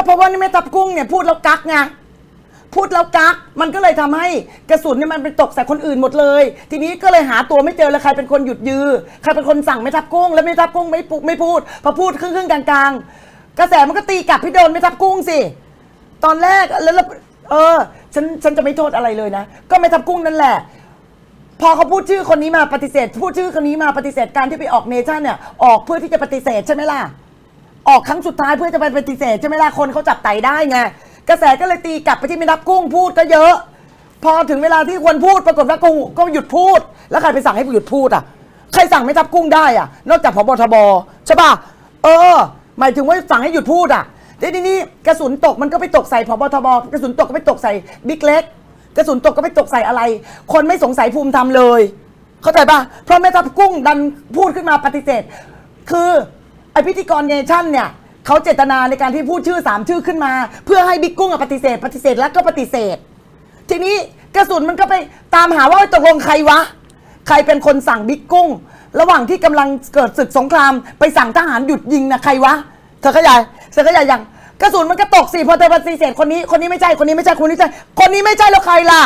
ก็เพราะว่านี่แม่ทับกุ้งเนี่ยพูดแล้วกักไงพูดแล้วกักมันก็เลยทำให้กระสุนเนี่ยมันไปตกใส่คนอื่นหมดเลย ทีนี้ก็เลยหาตัวไม่เจอแล้วใครเป็นคนหยุดยื้อใครเป็นคนสั่งแม่ทับกุ้ง แล้วแม่ทับกุ้งไม่ปุไม่พูดพอพูดครึ่งๆกลางๆ กระแสมันก็ตีกลับพี่โดนแม่ทับกุ้งสิตอนแรกแล้วเออฉันฉันจะไม่โทษอะไรเลยนะ ก็แม่ทับกุ้งนั่นแหละ พอเขาพูดชื่อคนนี้มาปฏิเสธ พูดชื่อคนนี้มาปฏิเสธการที่ไปออกเนชั่นเนี่ยออกเพื่อที่จะปฏิเสธใช่ไหมล่ะ ออกครั้งสุดท้ายเพื่อจะไปปฏิเสธใช่ไหมล่ะคนเขาจับไตได้ไงกระแสก็เลยตีกลับไปที่ไม่รับกุ้งพูดก็เยอะ พอถึงเวลาที่ควรพูดปรากฏว่ากุ้งก็หยุดพูด แล้วใครไปสั่งให้หยุดพูดอะใครสั่งไม่ทับกุ้งได้อะ นอกจากพบทบใช่ป่ะเออ หมายถึงว่าสั่งให้หยุดพูดอะทีนี้กระสุนตกมันก็ไปตกใส่พบทบกระสุนตกก็ไปตกใส่บิ๊กเล็กกระสุนตกก็ไปตกใส่อะไร คนไม่สงสัยภูมิธรรมเลย เข้าใจป่ะเพราะแม่ทัพกุ้งดันพูดขึ้นมาปฏิเสธ คือ พิธีกรเนชั่นเนี่ยเขาเจตนาในการที่พูดชื่อสามชื่อขึ้นมา เพื่อให้บิ๊กกุ้งอะปฏิเสธ ปฏิเสธแล้วก็ปฏิเสธ ทีนี้กระสุนมันก็ไปตามหาว่าตกลงใครวะ ใครเป็นคนสั่งบิ๊กกุ้ง ระหว่างที่กำลังเกิดศึกสงคราม ไปสั่งทหารหยุดยิงนะใครวะเธอเข้าใจเธอเข้าใจยังกระสุนมันก็ตกสิพอเธอปฏิเสธคนนี้คนนี้ไม่ใช่คนนี้ไม่ใช่คนนี้ใช่คนนี้ไม่ใช่แล้วใครล่ะ